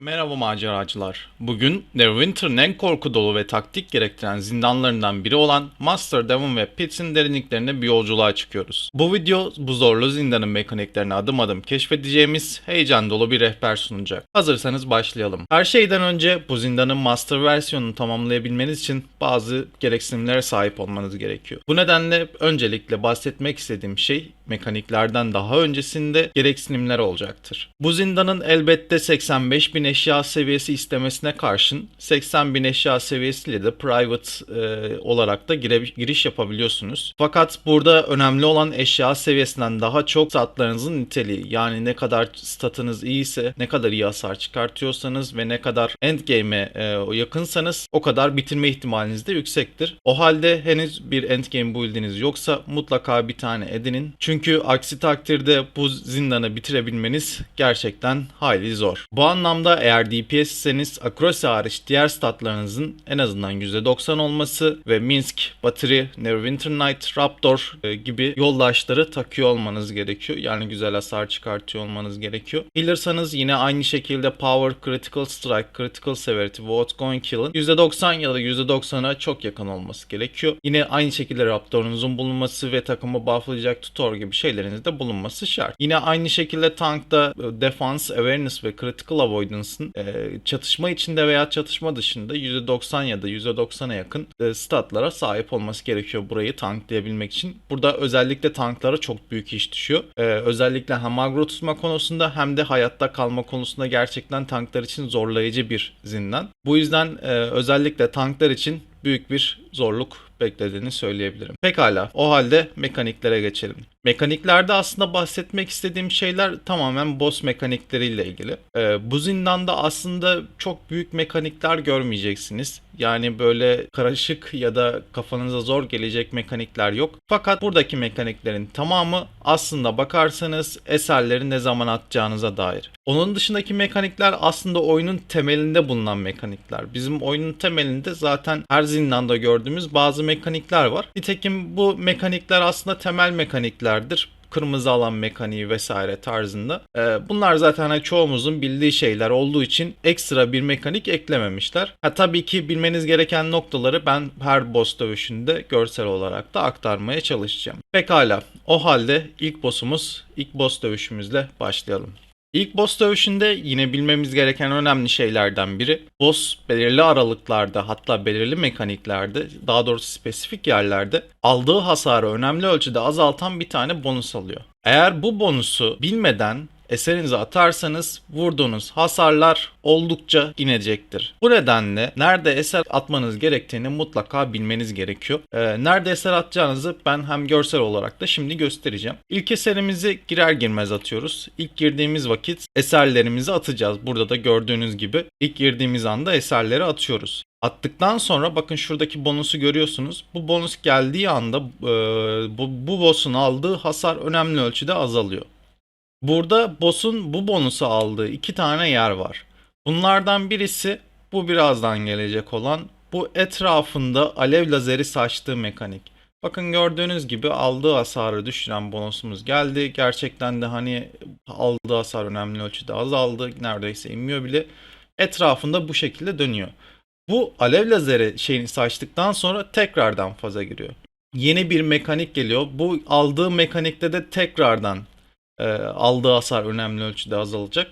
Merhaba maceracılar. Bugün Neverwinter'ın en korku dolu ve taktik gerektiren zindanlarından biri olan Master Devon ve Pitts'in derinliklerine bir yolculuğa çıkıyoruz. Bu video bu zorlu zindanın mekaniklerini adım adım keşfedeceğimiz heyecan dolu bir rehber sunacak. Hazırsanız başlayalım. Her şeyden önce bu zindanın Master versiyonunu tamamlayabilmeniz için bazı gereksinimlere sahip olmanız gerekiyor. Bu nedenle öncelikle bahsetmek istediğim şey mekaniklerden daha öncesinde gereksinimler olacaktır. Bu zindanın elbette 85 bin eşya seviyesi istemesine karşın 80 bin eşya seviyesiyle de private e, olarak da gire- giriş yapabiliyorsunuz. Fakat burada önemli olan eşya seviyesinden daha çok statlarınızın niteliği. Yani ne kadar statınız iyiyse, ne kadar iyi hasar çıkartıyorsanız ve ne kadar endgame'e e, yakınsanız o kadar bitirme ihtimaliniz de yüksektir. O halde henüz bir endgame build'iniz yoksa mutlaka bir tane edinin. Çünkü aksi takdirde bu zindanı bitirebilmeniz gerçekten hayli zor. Bu anlamda eğer DPS iseniz Akrosi hariç diğer statlarınızın en azından %90 olması ve Minsk, Battery, Neverwinter Night, Raptor e, gibi yoldaşları takıyor olmanız gerekiyor. Yani güzel hasar çıkartıyor olmanız gerekiyor. Healer'sanız yine aynı şekilde Power, Critical Strike, Critical Severity ve Outgoing Kill'ın %90 ya da %90'a çok yakın olması gerekiyor. Yine aynı şekilde Raptor'unuzun bulunması ve takımı bufflayacak tutor gibi şeyleriniz de bulunması şart. Yine aynı şekilde tankta e, Defense, Awareness ve Critical Avoidance'ın e, çatışma içinde veya çatışma dışında %90 ya da %90'a yakın e, statlara sahip olması gerekiyor burayı tanklayabilmek için. Burada özellikle tanklara çok büyük iş düşüyor. Özellikle hem agro tutma konusunda hem de hayatta kalma konusunda gerçekten tanklar için zorlayıcı bir zindan. Bu yüzden özellikle tanklar için büyük bir zorluk beklediğini söyleyebilirim. Pekala o halde mekaniklere geçelim. Mekaniklerde aslında bahsetmek istediğim şeyler tamamen boss mekanikleriyle ilgili. Ee, bu zindanda aslında çok büyük mekanikler görmeyeceksiniz. Yani böyle karışık ya da kafanıza zor gelecek mekanikler yok. Fakat buradaki mekaniklerin tamamı aslında bakarsanız eserleri ne zaman atacağınıza dair. Onun dışındaki mekanikler aslında oyunun temelinde bulunan mekanikler. Bizim oyunun temelinde zaten her zindanda gördüğümüz bazı mekanikler var. Nitekim bu mekanikler aslında temel mekaniklerdir kırmızı alan mekaniği vesaire tarzında. Ee, bunlar zaten hani çoğumuzun bildiği şeyler olduğu için ekstra bir mekanik eklememişler. Ha tabii ki bilmeniz gereken noktaları ben her boss dövüşünde görsel olarak da aktarmaya çalışacağım. Pekala o halde ilk boss'umuz ilk boss dövüşümüzle başlayalım. İlk boss dövüşünde yine bilmemiz gereken önemli şeylerden biri boss belirli aralıklarda hatta belirli mekaniklerde daha doğrusu spesifik yerlerde aldığı hasarı önemli ölçüde azaltan bir tane bonus alıyor. Eğer bu bonusu bilmeden eserinize atarsanız vurduğunuz hasarlar oldukça inecektir. Bu nedenle nerede eser atmanız gerektiğini mutlaka bilmeniz gerekiyor. Ee, nerede eser atacağınızı ben hem görsel olarak da şimdi göstereceğim. İlk eserimizi girer girmez atıyoruz. İlk girdiğimiz vakit eserlerimizi atacağız. Burada da gördüğünüz gibi ilk girdiğimiz anda eserleri atıyoruz. Attıktan sonra bakın şuradaki bonusu görüyorsunuz. Bu bonus geldiği anda e, bu, bu boss'un aldığı hasar önemli ölçüde azalıyor. Burada boss'un bu bonusu aldığı iki tane yer var. Bunlardan birisi bu birazdan gelecek olan bu etrafında alev lazeri saçtığı mekanik. Bakın gördüğünüz gibi aldığı hasarı düşüren bonusumuz geldi. Gerçekten de hani aldığı hasar önemli ölçüde azaldı. Neredeyse inmiyor bile. Etrafında bu şekilde dönüyor. Bu alev lazeri şeyini saçtıktan sonra tekrardan faza giriyor. Yeni bir mekanik geliyor. Bu aldığı mekanikte de tekrardan e, aldığı hasar önemli ölçüde azalacak.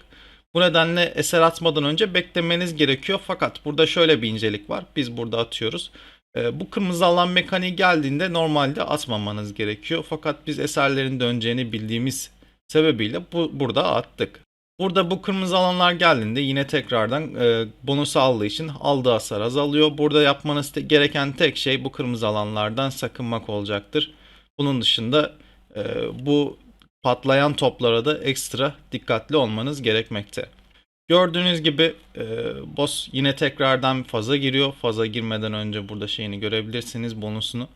Bu nedenle eser atmadan önce beklemeniz gerekiyor. Fakat burada şöyle bir incelik var. Biz burada atıyoruz. E, bu kırmızı alan mekaniği geldiğinde normalde atmamanız gerekiyor. Fakat biz eserlerin döneceğini bildiğimiz sebebiyle bu burada attık. Burada bu kırmızı alanlar geldiğinde yine tekrardan e, bonus aldığı için aldığı hasar azalıyor. Burada yapmanız gereken tek şey bu kırmızı alanlardan sakınmak olacaktır. Bunun dışında e, bu patlayan toplara da ekstra dikkatli olmanız gerekmekte. Gördüğünüz gibi e, boss yine tekrardan faza giriyor. Faza girmeden önce burada şeyini görebilirsiniz bonusunu.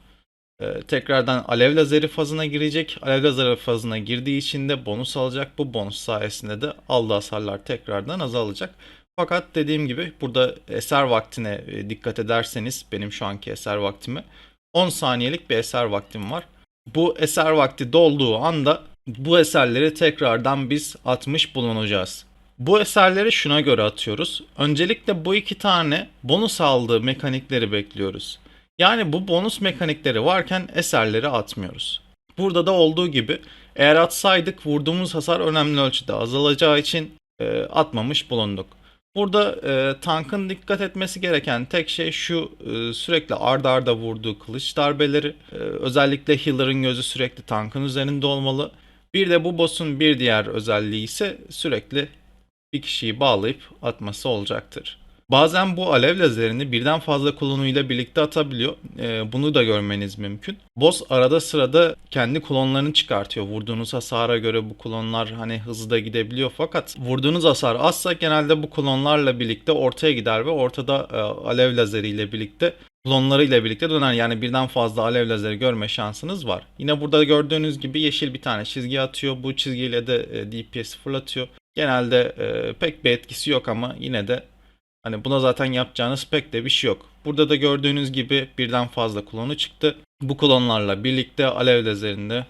E, tekrardan alev lazeri fazına girecek. Alev lazeri fazına girdiği için de bonus alacak. Bu bonus sayesinde de aldığı hasarlar tekrardan azalacak. Fakat dediğim gibi burada eser vaktine e, dikkat ederseniz benim şu anki eser vaktime 10 saniyelik bir eser vaktim var. Bu eser vakti dolduğu anda bu eserleri tekrardan biz atmış bulunacağız. Bu eserleri şuna göre atıyoruz. Öncelikle bu iki tane bonus aldığı mekanikleri bekliyoruz. Yani bu bonus mekanikleri varken eserleri atmıyoruz. Burada da olduğu gibi eğer atsaydık vurduğumuz hasar önemli ölçüde azalacağı için e, atmamış bulunduk. Burada e, tankın dikkat etmesi gereken tek şey şu e, sürekli ardarda arda vurduğu kılıç darbeleri. E, özellikle healer'ın gözü sürekli tankın üzerinde olmalı. Bir de bu boss'un bir diğer özelliği ise sürekli bir kişiyi bağlayıp atması olacaktır. Bazen bu alev lazerini birden fazla klonuyla birlikte atabiliyor. Ee, bunu da görmeniz mümkün. Boss arada sırada kendi klonlarını çıkartıyor. Vurduğunuz hasara göre bu klonlar hani hızlı da gidebiliyor. Fakat vurduğunuz hasar azsa genelde bu klonlarla birlikte ortaya gider ve ortada e, alev lazeriyle birlikte klonlarıyla birlikte döner. Yani birden fazla alev lazeri görme şansınız var. Yine burada gördüğünüz gibi yeşil bir tane çizgi atıyor. Bu çizgiyle de e, DPS fırlatıyor. Genelde e, pek bir etkisi yok ama yine de Hani buna zaten yapacağınız pek de bir şey yok. Burada da gördüğünüz gibi birden fazla klonu çıktı. Bu klonlarla birlikte alev lazerinde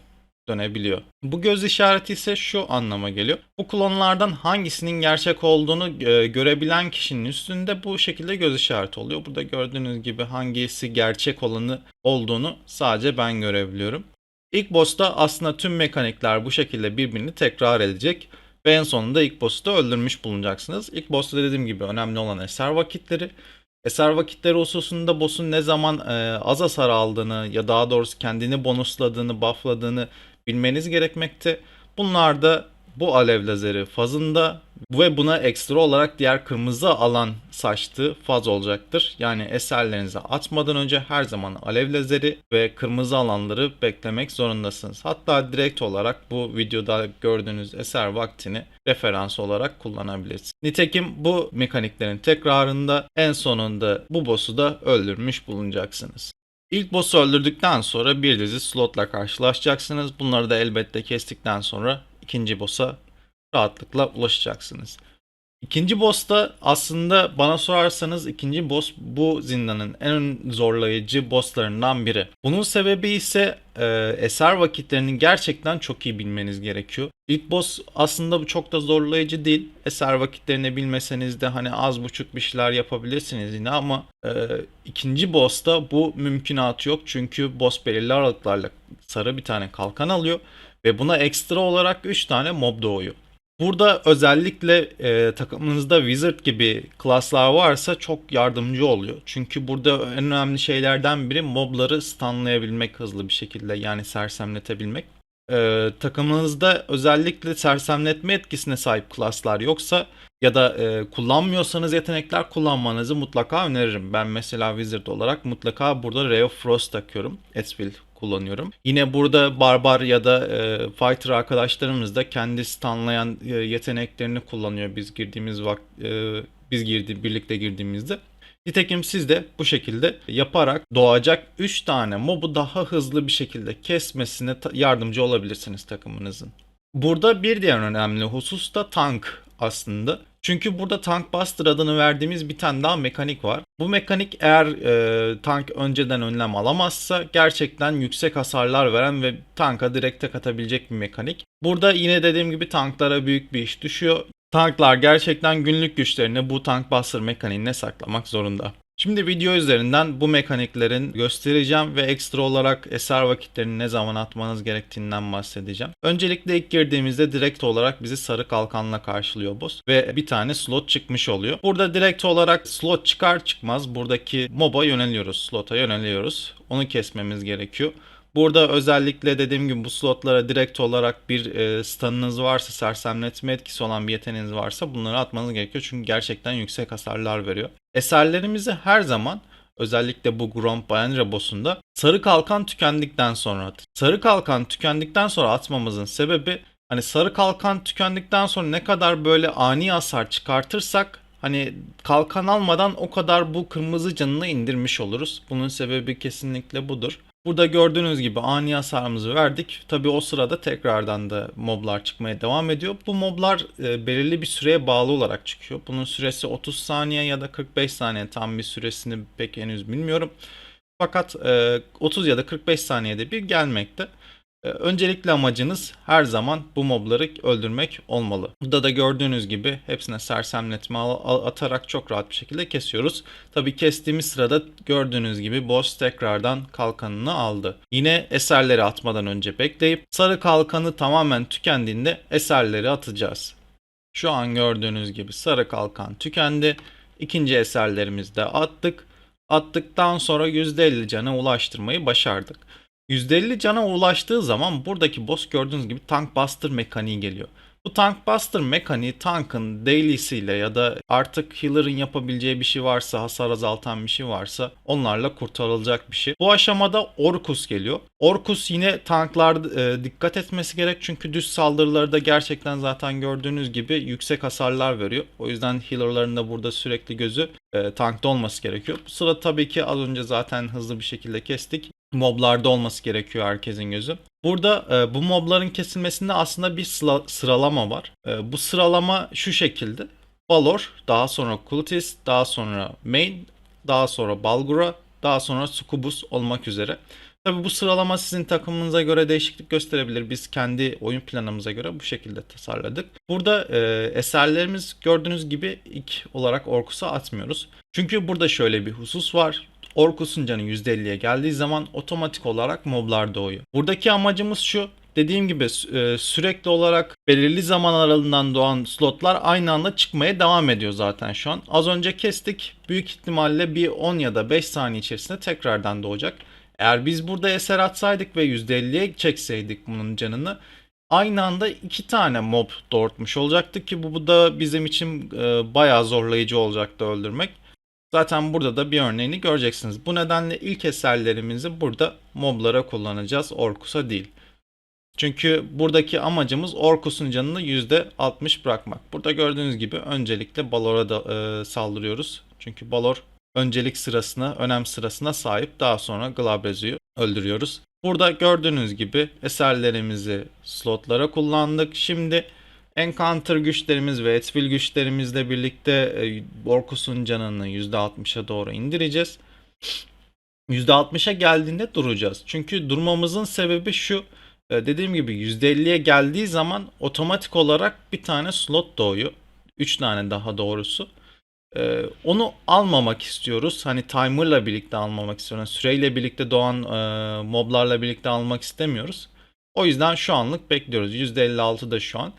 dönebiliyor. Bu göz işareti ise şu anlama geliyor. Bu klonlardan hangisinin gerçek olduğunu e, görebilen kişinin üstünde bu şekilde göz işareti oluyor. Burada gördüğünüz gibi hangisi gerçek olanı olduğunu sadece ben görebiliyorum. İlk boss'ta aslında tüm mekanikler bu şekilde birbirini tekrar edecek. Ve en sonunda ilk boss'u da öldürmüş bulunacaksınız. İlk boss'ta dediğim gibi önemli olan eser vakitleri. Eser vakitleri hususunda boss'un ne zaman e, az hasar aldığını ya daha doğrusu kendini bonusladığını, buffladığını bilmeniz gerekmekte. Bunlar da bu alev lazeri fazında ve buna ekstra olarak diğer kırmızı alan saçtığı faz olacaktır. Yani eserlerinize atmadan önce her zaman alev lazeri ve kırmızı alanları beklemek zorundasınız. Hatta direkt olarak bu videoda gördüğünüz eser vaktini referans olarak kullanabilirsiniz. Nitekim bu mekaniklerin tekrarında en sonunda bu boss'u da öldürmüş bulunacaksınız. İlk boss'u öldürdükten sonra bir dizi slotla karşılaşacaksınız. Bunları da elbette kestikten sonra ikinci boss'a rahatlıkla ulaşacaksınız. İkinci boss'ta aslında bana sorarsanız ikinci boss bu zindanın en zorlayıcı bosslarından biri. Bunun sebebi ise e, eser vakitlerini gerçekten çok iyi bilmeniz gerekiyor. İlk boss aslında bu çok da zorlayıcı değil. Eser vakitlerini bilmeseniz de hani az buçuk bir şeyler yapabilirsiniz yine ama e, ikinci boss'ta bu mümkünatı yok. Çünkü boss belirli aralıklarla sarı bir tane kalkan alıyor ve buna ekstra olarak 3 tane mob doğuyor. Burada özellikle e, takımınızda Wizard gibi klaslar varsa çok yardımcı oluyor. Çünkü burada en önemli şeylerden biri mobları stunlayabilmek hızlı bir şekilde yani sersemletebilmek. E, takımınızda özellikle sersemletme etkisine sahip klaslar yoksa ya da e, kullanmıyorsanız yetenekler kullanmanızı mutlaka öneririm. Ben mesela Wizard olarak mutlaka burada Ray of Frost takıyorum. Ezreal kullanıyorum. Yine burada barbar ya da e, fighter arkadaşlarımız da kendi stunlayan e, yeteneklerini kullanıyor biz girdiğimiz vakt e, biz girdi birlikte girdiğimizde. Nitekim siz de bu şekilde yaparak doğacak 3 tane mobu daha hızlı bir şekilde kesmesine yardımcı olabilirsiniz takımınızın. Burada bir diğer önemli husus da tank aslında. Çünkü burada Tank Buster adını verdiğimiz bir tane daha mekanik var. Bu mekanik eğer e, tank önceden önlem alamazsa gerçekten yüksek hasarlar veren ve tanka direkt tek atabilecek bir mekanik. Burada yine dediğim gibi tanklara büyük bir iş düşüyor. Tanklar gerçekten günlük güçlerini bu Tank Buster mekaniğine saklamak zorunda. Şimdi video üzerinden bu mekaniklerin göstereceğim ve ekstra olarak eser vakitlerini ne zaman atmanız gerektiğinden bahsedeceğim. Öncelikle ilk girdiğimizde direkt olarak bizi sarı kalkanla karşılıyor boss ve bir tane slot çıkmış oluyor. Burada direkt olarak slot çıkar çıkmaz buradaki moba yöneliyoruz, slota yöneliyoruz. Onu kesmemiz gerekiyor. Burada özellikle dediğim gibi bu slotlara direkt olarak bir e, stun'ınız varsa, sersemletme etkisi olan bir yeteneğiniz varsa bunları atmanız gerekiyor. Çünkü gerçekten yüksek hasarlar veriyor. Eserlerimizi her zaman özellikle bu Gromp Bayan boss'unda sarı kalkan tükendikten sonra atın. Sarı kalkan tükendikten sonra atmamızın sebebi hani sarı kalkan tükendikten sonra ne kadar böyle ani hasar çıkartırsak hani kalkan almadan o kadar bu kırmızı canını indirmiş oluruz. Bunun sebebi kesinlikle budur. Burada gördüğünüz gibi ani hasarımızı verdik. Tabi o sırada tekrardan da moblar çıkmaya devam ediyor. Bu moblar e, belirli bir süreye bağlı olarak çıkıyor. Bunun süresi 30 saniye ya da 45 saniye tam bir süresini pek henüz bilmiyorum. Fakat e, 30 ya da 45 saniyede bir gelmekte. Ee, Öncelikli amacınız her zaman bu mobları öldürmek olmalı. Burada da gördüğünüz gibi hepsine sersemletme atarak çok rahat bir şekilde kesiyoruz. Tabi kestiğimiz sırada gördüğünüz gibi boss tekrardan kalkanını aldı. Yine eserleri atmadan önce bekleyip sarı kalkanı tamamen tükendiğinde eserleri atacağız. Şu an gördüğünüz gibi sarı kalkan tükendi. İkinci eserlerimizi de attık. Attıktan sonra %50 cana ulaştırmayı başardık. %50 cana ulaştığı zaman buradaki boss gördüğünüz gibi tank buster mekaniği geliyor. Bu tank buster mekaniği tankın daily'siyle ya da artık healer'ın yapabileceği bir şey varsa, hasar azaltan bir şey varsa onlarla kurtarılacak bir şey. Bu aşamada Orkus geliyor. Orkus yine tanklar e, dikkat etmesi gerek çünkü düz saldırılarda gerçekten zaten gördüğünüz gibi yüksek hasarlar veriyor. O yüzden healer'ların da burada sürekli gözü e, tankta olması gerekiyor. Bu sıra tabii ki az önce zaten hızlı bir şekilde kestik moblarda olması gerekiyor herkesin gözü. Burada e, bu mobların kesilmesinde aslında bir sıla- sıralama var. E, bu sıralama şu şekilde. Balor, daha sonra Kultis, daha sonra Main, daha sonra Balgura, daha sonra Succubus olmak üzere. Tabi bu sıralama sizin takımınıza göre değişiklik gösterebilir. Biz kendi oyun planımıza göre bu şekilde tasarladık. Burada e, eserlerimiz gördüğünüz gibi ilk olarak Orkus'a atmıyoruz. Çünkü burada şöyle bir husus var. Orkus'un canı %50'ye geldiği zaman otomatik olarak moblar doğuyor. Buradaki amacımız şu. Dediğim gibi e, sürekli olarak belirli zaman aralığından doğan slotlar aynı anda çıkmaya devam ediyor zaten şu an. Az önce kestik. Büyük ihtimalle bir 10 ya da 5 saniye içerisinde tekrardan doğacak. Eğer biz burada eser atsaydık ve %50'ye çekseydik bunun canını aynı anda iki tane mob doğurtmuş olacaktık ki bu, bu da bizim için e, bayağı zorlayıcı olacaktı öldürmek. Zaten burada da bir örneğini göreceksiniz. Bu nedenle ilk eserlerimizi burada moblara kullanacağız. Orkus'a değil. Çünkü buradaki amacımız Orkus'un canını %60 bırakmak. Burada gördüğünüz gibi öncelikle Balor'a da e, saldırıyoruz. Çünkü Balor öncelik sırasına, önem sırasına sahip. Daha sonra Glabrezu'yu öldürüyoruz. Burada gördüğünüz gibi eserlerimizi slotlara kullandık. Şimdi Encounter güçlerimiz ve Etvil güçlerimizle birlikte e, Orkus'un canını %60'a doğru indireceğiz. %60'a geldiğinde duracağız. Çünkü durmamızın sebebi şu. e, Dediğim gibi %50'ye geldiği zaman otomatik olarak bir tane slot doğuyor. 3 tane daha doğrusu. E, Onu almamak istiyoruz. Hani timer'la birlikte almamak istiyoruz. Yani süreyle birlikte doğan e, moblarla birlikte almak istemiyoruz. O yüzden şu anlık bekliyoruz. %56 da şu an.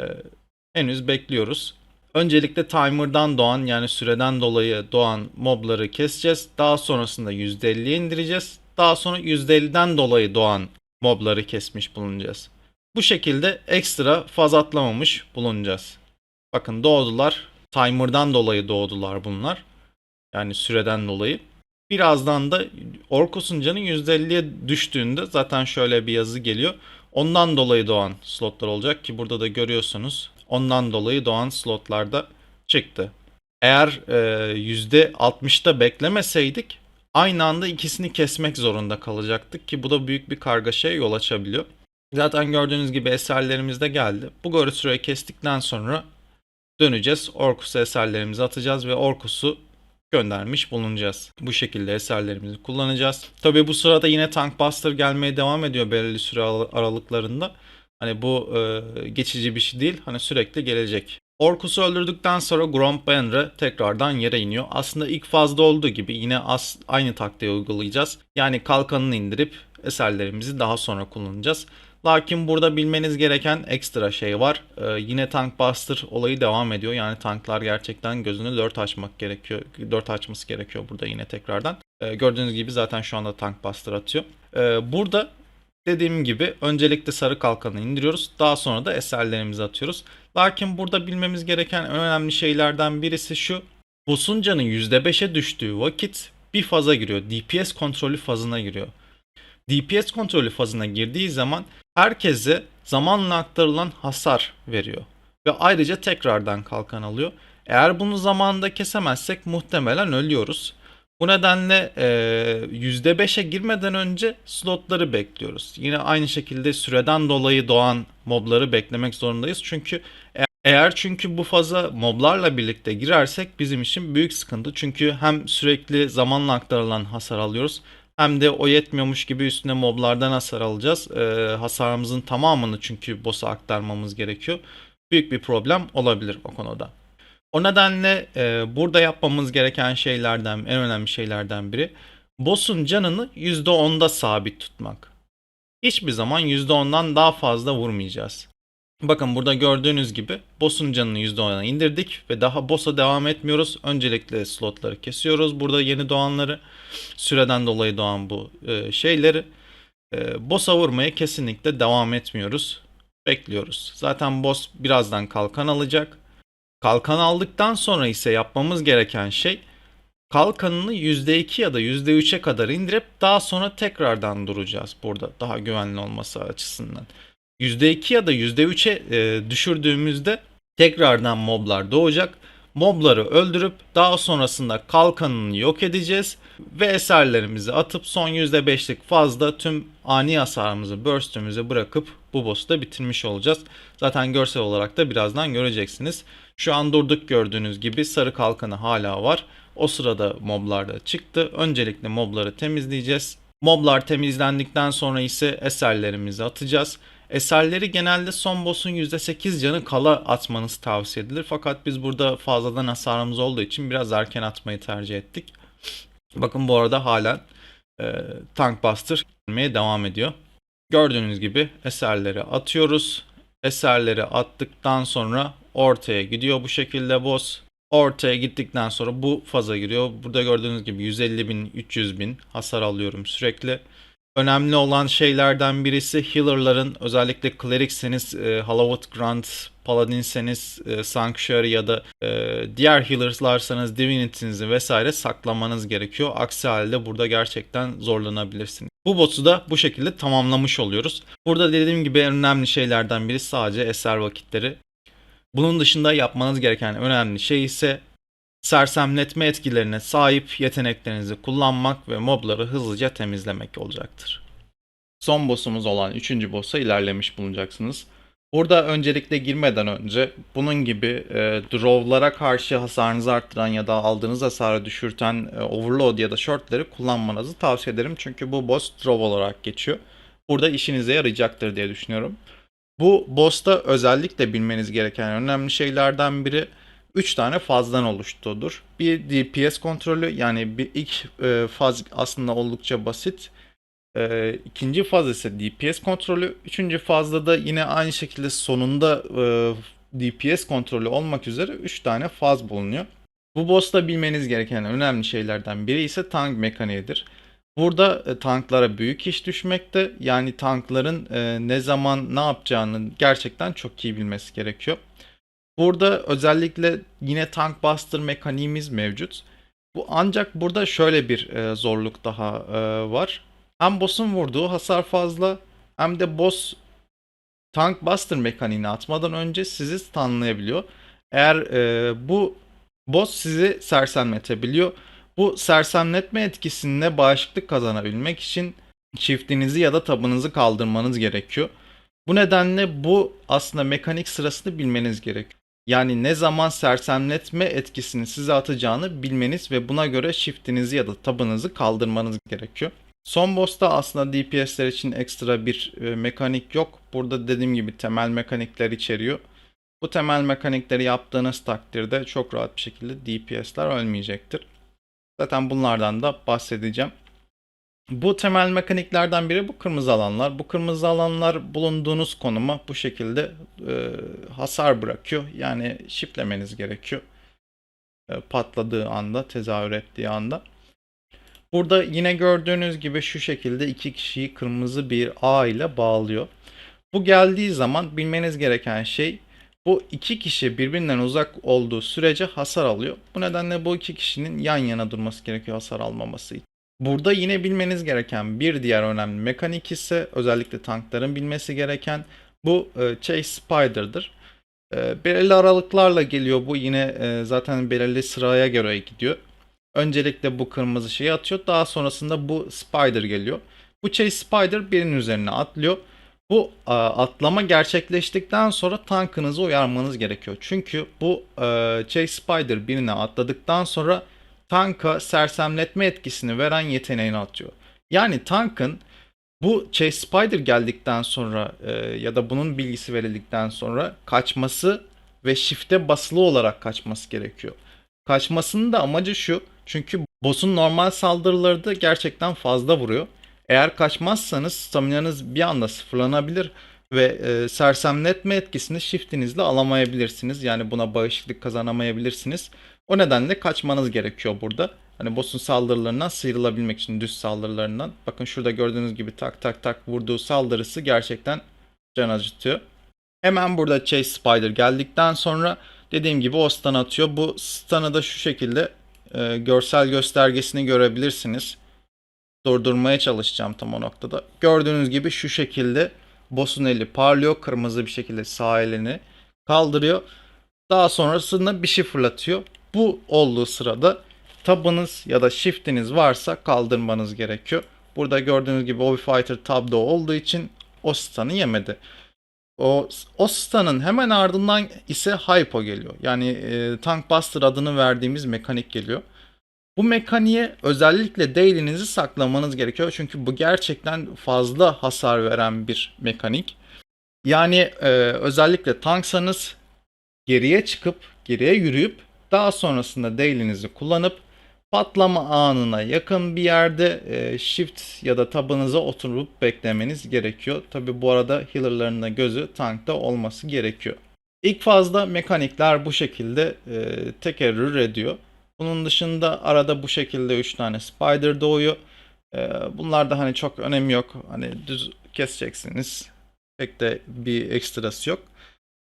Ee, henüz bekliyoruz. Öncelikle timer'dan doğan yani süreden dolayı doğan mobları keseceğiz. Daha sonrasında %50'ye indireceğiz. Daha sonra %50'den dolayı doğan mobları kesmiş bulunacağız. Bu şekilde ekstra faz atlamamış bulunacağız. Bakın doğdular. Timer'dan dolayı doğdular bunlar. Yani süreden dolayı. Birazdan da Orkus'un canı %50'ye düştüğünde zaten şöyle bir yazı geliyor. Ondan dolayı doğan slotlar olacak ki burada da görüyorsunuz. Ondan dolayı doğan slotlar da çıktı. Eğer e, %60'da beklemeseydik aynı anda ikisini kesmek zorunda kalacaktık ki bu da büyük bir kargaşaya yol açabiliyor. Zaten gördüğünüz gibi eserlerimiz de geldi. Bu süreyi kestikten sonra döneceğiz. Orkus'a eserlerimizi atacağız ve Orkus'u göndermiş bulunacağız. Bu şekilde eserlerimizi kullanacağız. Tabii bu sırada yine Tank Buster gelmeye devam ediyor belirli süre al- aralıklarında. Hani bu e, geçici bir şey değil. Hani sürekli gelecek. Orkus'u öldürdükten sonra Gromp Banner'ı tekrardan yere iniyor. Aslında ilk fazda olduğu gibi yine as, aynı taktiği uygulayacağız. Yani kalkanını indirip eserlerimizi daha sonra kullanacağız. Lakin burada bilmeniz gereken ekstra şey var. Ee, yine Tank Buster olayı devam ediyor. Yani tanklar gerçekten gözünü dört açmak gerekiyor. Dört açması gerekiyor burada yine tekrardan. Ee, gördüğünüz gibi zaten şu anda Tank Buster atıyor. Ee, burada dediğim gibi öncelikle sarı kalkanı indiriyoruz. Daha sonra da eserlerimizi atıyoruz. Lakin burada bilmemiz gereken en önemli şeylerden birisi şu. Boss'un canı %5'e düştüğü vakit bir faza giriyor. DPS kontrolü fazına giriyor. DPS kontrolü fazına girdiği zaman herkese zamanla aktarılan hasar veriyor. Ve ayrıca tekrardan kalkan alıyor. Eğer bunu zamanında kesemezsek muhtemelen ölüyoruz. Bu nedenle e, %5'e girmeden önce slotları bekliyoruz. Yine aynı şekilde süreden dolayı doğan mobları beklemek zorundayız. Çünkü e- eğer çünkü bu faza moblarla birlikte girersek bizim için büyük sıkıntı. Çünkü hem sürekli zamanla aktarılan hasar alıyoruz Hem de o yetmiyormuş gibi üstüne moblardan hasar alacağız. Ee, hasarımızın tamamını çünkü boss'a aktarmamız gerekiyor. Büyük bir problem olabilir o konuda. O nedenle e, burada yapmamız gereken şeylerden, en önemli şeylerden biri boss'un canını %10'da sabit tutmak. Hiçbir zaman %10'dan daha fazla vurmayacağız. Bakın burada gördüğünüz gibi boss'un canını %10'a indirdik ve daha boss'a devam etmiyoruz. Öncelikle slotları kesiyoruz. Burada yeni doğanları, süreden dolayı doğan bu e, şeyleri e, boss'a vurmaya kesinlikle devam etmiyoruz. Bekliyoruz. Zaten boss birazdan kalkan alacak. Kalkan aldıktan sonra ise yapmamız gereken şey kalkanını %2 ya da %3'e kadar indirip daha sonra tekrardan duracağız burada daha güvenli olması açısından. %2 ya da %3'e e, düşürdüğümüzde tekrardan moblar doğacak. Mobları öldürüp daha sonrasında kalkanını yok edeceğiz ve eserlerimizi atıp son %5'lik fazla tüm ani hasarımızı burst'ümüze bırakıp bu boss'u da bitirmiş olacağız. Zaten görsel olarak da birazdan göreceksiniz. Şu an durduk gördüğünüz gibi sarı kalkanı hala var. O sırada moblar da çıktı. Öncelikle mobları temizleyeceğiz. Moblar temizlendikten sonra ise eserlerimizi atacağız. Eserleri genelde son boss'un %8 canı kala atmanız tavsiye edilir. Fakat biz burada fazladan hasarımız olduğu için biraz erken atmayı tercih ettik. Bakın bu arada halen e, Tank gelmeye devam ediyor. Gördüğünüz gibi eserleri atıyoruz. Eserleri attıktan sonra ortaya gidiyor bu şekilde boss. Ortaya gittikten sonra bu faza giriyor. Burada gördüğünüz gibi 150 bin, 300 bin hasar alıyorum sürekli. Önemli olan şeylerden birisi healer'ların özellikle clericseniz, e, Hallowed Grant, paladinseniz, e, Sanctuary ya da e, diğer healer'larsanız divinity'nizi vesaire saklamanız gerekiyor. Aksi halde burada gerçekten zorlanabilirsiniz. Bu boss'u da bu şekilde tamamlamış oluyoruz. Burada dediğim gibi önemli şeylerden biri sadece eser vakitleri. Bunun dışında yapmanız gereken önemli şey ise sersemletme etkilerine sahip yeteneklerinizi kullanmak ve mobları hızlıca temizlemek olacaktır. Son boss'umuz olan 3. boss'a ilerlemiş bulunacaksınız. Burada öncelikle girmeden önce bunun gibi e, draw'lara karşı hasarınızı arttıran ya da aldığınız hasarı düşürten e, overload ya da short'ları kullanmanızı tavsiye ederim. Çünkü bu boss draw olarak geçiyor. Burada işinize yarayacaktır diye düşünüyorum. Bu boss'ta özellikle bilmeniz gereken önemli şeylerden biri 3 tane fazdan oluştuğudur. Bir DPS kontrolü yani bir ilk e, faz aslında oldukça basit. E, ikinci faz ise DPS kontrolü. Üçüncü fazda da yine aynı şekilde sonunda e, DPS kontrolü olmak üzere 3 tane faz bulunuyor. Bu boss'ta bilmeniz gereken önemli şeylerden biri ise tank mekaniğidir. Burada e, tanklara büyük iş düşmekte. Yani tankların ne zaman ne yapacağını gerçekten çok iyi bilmesi gerekiyor. Burada özellikle yine tank buster mekaniğimiz mevcut. Bu ancak burada şöyle bir e, zorluk daha e, var. Hem boss'un vurduğu hasar fazla hem de boss tank buster mekaniğini atmadan önce sizi stunlayabiliyor. Eğer e, bu boss sizi sersemletebiliyor. Bu sersemletme etkisinde bağışıklık kazanabilmek için çiftinizi ya da tabınızı kaldırmanız gerekiyor. Bu nedenle bu aslında mekanik sırasını bilmeniz gerekiyor. Yani ne zaman sersemletme etkisini size atacağını bilmeniz ve buna göre shift'inizi ya da tabınızı kaldırmanız gerekiyor. Son boss'ta aslında DPS'ler için ekstra bir e, mekanik yok. Burada dediğim gibi temel mekanikler içeriyor. Bu temel mekanikleri yaptığınız takdirde çok rahat bir şekilde DPS'ler ölmeyecektir. Zaten bunlardan da bahsedeceğim. Bu temel mekaniklerden biri bu kırmızı alanlar. Bu kırmızı alanlar bulunduğunuz konuma bu şekilde e, hasar bırakıyor. Yani şiflemeniz gerekiyor. E, patladığı anda, tezahür ettiği anda. Burada yine gördüğünüz gibi şu şekilde iki kişiyi kırmızı bir ağ ile bağlıyor. Bu geldiği zaman bilmeniz gereken şey bu iki kişi birbirinden uzak olduğu sürece hasar alıyor. Bu nedenle bu iki kişinin yan yana durması gerekiyor hasar almaması için. Burada yine bilmeniz gereken bir diğer önemli mekanik ise özellikle tankların bilmesi gereken bu e, Chase Spider'dır. E, belirli aralıklarla geliyor bu yine e, zaten belirli sıraya göre gidiyor. Öncelikle bu kırmızı şeyi atıyor daha sonrasında bu Spider geliyor. Bu Chase Spider birinin üzerine atlıyor. Bu atlama gerçekleştikten sonra tankınızı uyarmanız gerekiyor. Çünkü bu Chase Spider birine atladıktan sonra tanka sersemletme etkisini veren yeteneğini atıyor. Yani tankın bu Chase Spider geldikten sonra e, ya da bunun bilgisi verildikten sonra kaçması ve shift'e basılı olarak kaçması gerekiyor. Kaçmasının da amacı şu. Çünkü boss'un normal saldırıları da gerçekten fazla vuruyor. Eğer kaçmazsanız staminanız bir anda sıfırlanabilir ve e, sersemletme etkisini shift'inizle alamayabilirsiniz. Yani buna bağışıklık kazanamayabilirsiniz. O nedenle kaçmanız gerekiyor burada. Hani boss'un saldırılarından sıyrılabilmek için düz saldırılarından. Bakın şurada gördüğünüz gibi tak tak tak vurduğu saldırısı gerçekten can acıtıyor. Hemen burada Chase Spider geldikten sonra dediğim gibi o stun atıyor. Bu stun'ı da şu şekilde e, görsel göstergesini görebilirsiniz. Durdurmaya çalışacağım tam o noktada. Gördüğünüz gibi şu şekilde boss'un eli parlıyor. Kırmızı bir şekilde sağ elini kaldırıyor. Daha sonrasında bir şey fırlatıyor. Bu olduğu sırada tabınız ya da shift'iniz varsa kaldırmanız gerekiyor. Burada gördüğünüz gibi Obi Fighter tabda olduğu için o stun'ı yemedi. O, o stun'ın hemen ardından ise Hypo geliyor. Yani e, Tank Buster adını verdiğimiz mekanik geliyor. Bu mekaniğe özellikle değilinizi saklamanız gerekiyor. Çünkü bu gerçekten fazla hasar veren bir mekanik. Yani e, özellikle tanksanız geriye çıkıp, geriye yürüyüp daha sonrasında değilinizi kullanıp patlama anına yakın bir yerde e, shift ya da tabınıza oturup beklemeniz gerekiyor. Tabi bu arada healer'ların da gözü tankta olması gerekiyor. İlk fazla mekanikler bu şekilde e, tekerrür ediyor. Bunun dışında arada bu şekilde 3 tane spider doğuyor. E, bunlar da hani çok önemi yok. Hani düz keseceksiniz. Pek de bir ekstrası yok.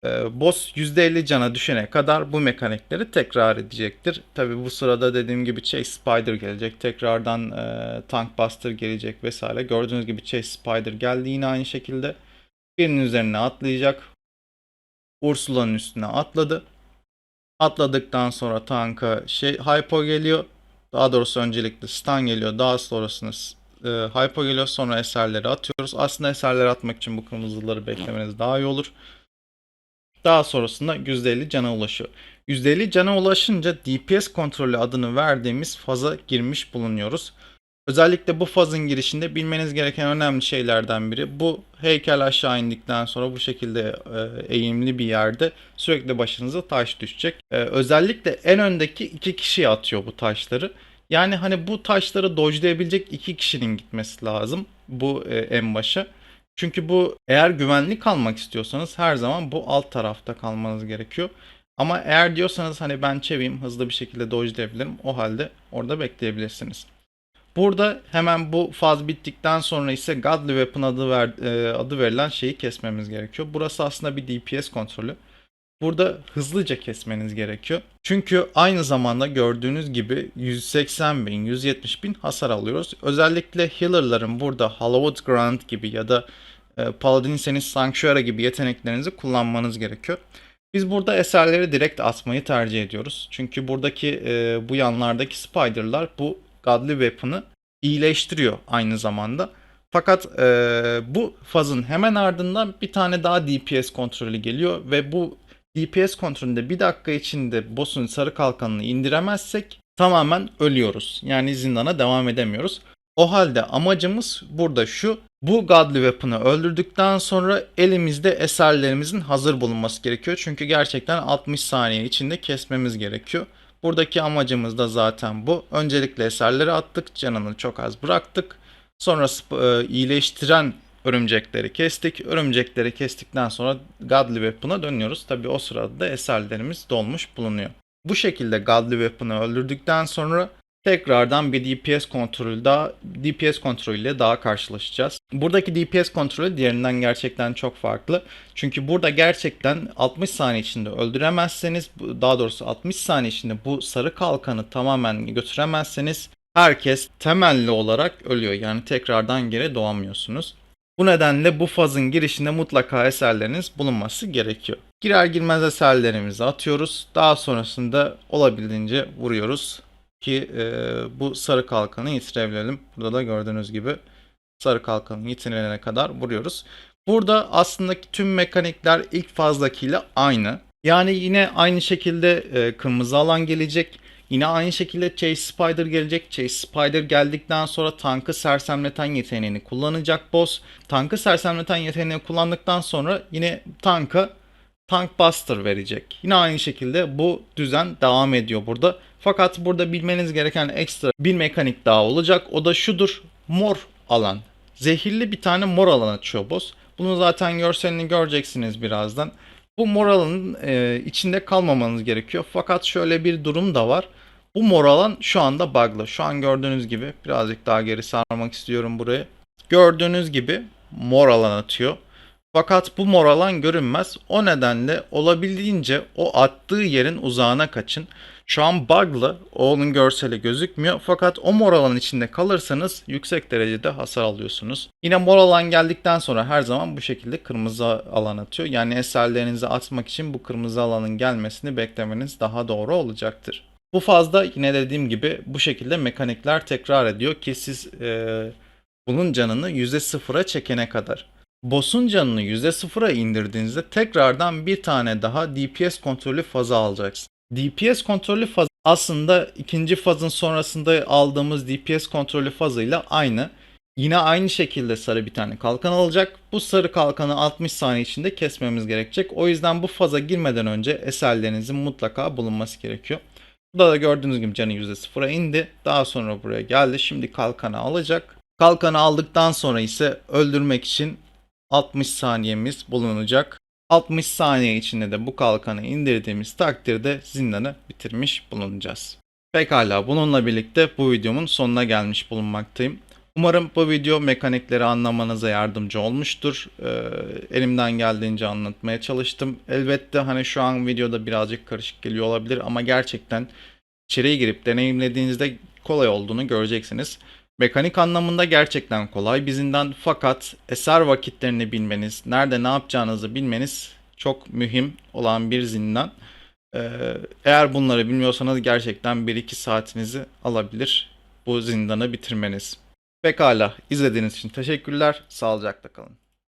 Ee, boss %50 cana düşene kadar bu mekanikleri tekrar edecektir. Tabi bu sırada dediğim gibi Chase Spider gelecek. Tekrardan e, Tank Buster gelecek vesaire. Gördüğünüz gibi Chase Spider geldi yine aynı şekilde. Birinin üzerine atlayacak. Ursula'nın üstüne atladı. Atladıktan sonra tanka şey hypo geliyor. Daha doğrusu öncelikle stun geliyor. Daha sonrasında e, hypo geliyor. Sonra eserleri atıyoruz. Aslında eserleri atmak için bu kırmızıları beklemeniz daha iyi olur. Daha sonrasında %50 cana ulaşıyor. %50 cana ulaşınca DPS kontrolü adını verdiğimiz faza girmiş bulunuyoruz. Özellikle bu fazın girişinde bilmeniz gereken önemli şeylerden biri bu heykel aşağı indikten sonra bu şekilde e, eğimli bir yerde sürekli başınıza taş düşecek. E, özellikle en öndeki iki kişi atıyor bu taşları. Yani hani bu taşları dodge'layabilecek iki kişinin gitmesi lazım bu e, en başa. Çünkü bu eğer güvenli kalmak istiyorsanız her zaman bu alt tarafta kalmanız gerekiyor. Ama eğer diyorsanız hani ben çeviyim hızlı bir şekilde dodge'layabilirim o halde orada bekleyebilirsiniz. Burada hemen bu faz bittikten sonra ise Godly Weapon adı, ver, e, adı verilen şeyi kesmemiz gerekiyor. Burası aslında bir DPS kontrolü. Burada hızlıca kesmeniz gerekiyor. Çünkü aynı zamanda gördüğünüz gibi 180 bin, 170 bin hasar alıyoruz. Özellikle healer'ların burada Hallowed Ground gibi ya da e, Paladin'seniz Sanctuary gibi yeteneklerinizi kullanmanız gerekiyor. Biz burada eserleri direkt atmayı tercih ediyoruz. Çünkü buradaki e, bu yanlardaki spiderlar bu Godly Weapon'ı iyileştiriyor aynı zamanda. Fakat e, bu fazın hemen ardından bir tane daha DPS kontrolü geliyor ve bu DPS kontrolünde bir dakika içinde boss'un sarı kalkanını indiremezsek tamamen ölüyoruz. Yani zindana devam edemiyoruz. O halde amacımız burada şu. Bu Godly Weapon'ı öldürdükten sonra elimizde eserlerimizin hazır bulunması gerekiyor. Çünkü gerçekten 60 saniye içinde kesmemiz gerekiyor. Buradaki amacımız da zaten bu. Öncelikle eserleri attık, canını çok az bıraktık. Sonra e, iyileştiren örümcekleri kestik. Örümcekleri kestikten sonra Godly Weapon'a dönüyoruz. Tabi o sırada da eserlerimiz dolmuş bulunuyor. Bu şekilde Godly Weapon'ı öldürdükten sonra tekrardan bir DPS kontrolü daha DPS kontrolüyle daha karşılaşacağız. Buradaki DPS kontrolü diğerinden gerçekten çok farklı. Çünkü burada gerçekten 60 saniye içinde öldüremezseniz daha doğrusu 60 saniye içinde bu sarı kalkanı tamamen götüremezseniz herkes temelli olarak ölüyor. Yani tekrardan geri doğamıyorsunuz. Bu nedenle bu fazın girişinde mutlaka eserleriniz bulunması gerekiyor. Girer girmez eserlerimizi atıyoruz. Daha sonrasında olabildiğince vuruyoruz ki e, bu sarı kalkanı yitirebilelim. Burada da gördüğünüz gibi sarı kalkanı yitirilene kadar vuruyoruz. Burada aslında tüm mekanikler ilk fazdakiyle aynı. Yani yine aynı şekilde e, kırmızı alan gelecek. Yine aynı şekilde Chase Spider gelecek. Chase Spider geldikten sonra tankı sersemleten yeteneğini kullanacak boss. Tankı sersemleten yeteneğini kullandıktan sonra yine tanka Tank Buster verecek. Yine aynı şekilde bu düzen devam ediyor burada. Fakat burada bilmeniz gereken ekstra bir mekanik daha olacak. O da şudur. Mor alan. Zehirli bir tane mor alan açıyor boss. Bunu zaten görselini göreceksiniz birazdan. Bu mor alanın e, içinde kalmamanız gerekiyor. Fakat şöyle bir durum da var. Bu mor alan şu anda bug'lı. Şu an gördüğünüz gibi birazcık daha geri sarmak istiyorum burayı. Gördüğünüz gibi mor alan atıyor. Fakat bu mor alan görünmez. O nedenle olabildiğince o attığı yerin uzağına kaçın. Şu an bug'lı. Onun görseli gözükmüyor. Fakat o mor alanın içinde kalırsanız yüksek derecede hasar alıyorsunuz. Yine mor alan geldikten sonra her zaman bu şekilde kırmızı alan atıyor. Yani eserlerinizi atmak için bu kırmızı alanın gelmesini beklemeniz daha doğru olacaktır. Bu fazda yine dediğim gibi bu şekilde mekanikler tekrar ediyor ki siz eee, bunun canını %0'a çekene kadar. Boss'un canını %0'a indirdiğinizde tekrardan bir tane daha DPS kontrolü fazı alacaksın. DPS kontrolü fazı aslında ikinci fazın sonrasında aldığımız DPS kontrolü fazıyla aynı. Yine aynı şekilde sarı bir tane kalkan alacak. Bu sarı kalkanı 60 saniye içinde kesmemiz gerekecek. O yüzden bu faza girmeden önce eserlerinizin mutlaka bulunması gerekiyor. Burada da gördüğünüz gibi canı %0'a indi. Daha sonra buraya geldi. Şimdi kalkanı alacak. Kalkanı aldıktan sonra ise öldürmek için 60 saniyemiz bulunacak. 60 saniye içinde de bu kalkanı indirdiğimiz takdirde zindanı bitirmiş bulunacağız. Pekala bununla birlikte bu videomun sonuna gelmiş bulunmaktayım. Umarım bu video mekanikleri anlamanıza yardımcı olmuştur. Ee, elimden geldiğince anlatmaya çalıştım. Elbette hani şu an videoda birazcık karışık geliyor olabilir ama gerçekten içeriye girip deneyimlediğinizde kolay olduğunu göreceksiniz. Mekanik anlamında gerçekten kolay bir zindan fakat eser vakitlerini bilmeniz, nerede ne yapacağınızı bilmeniz çok mühim olan bir zindan. Ee, eğer bunları bilmiyorsanız gerçekten 1-2 saatinizi alabilir bu zindanı bitirmeniz. Pekala izlediğiniz için teşekkürler. Sağlıcakla kalın.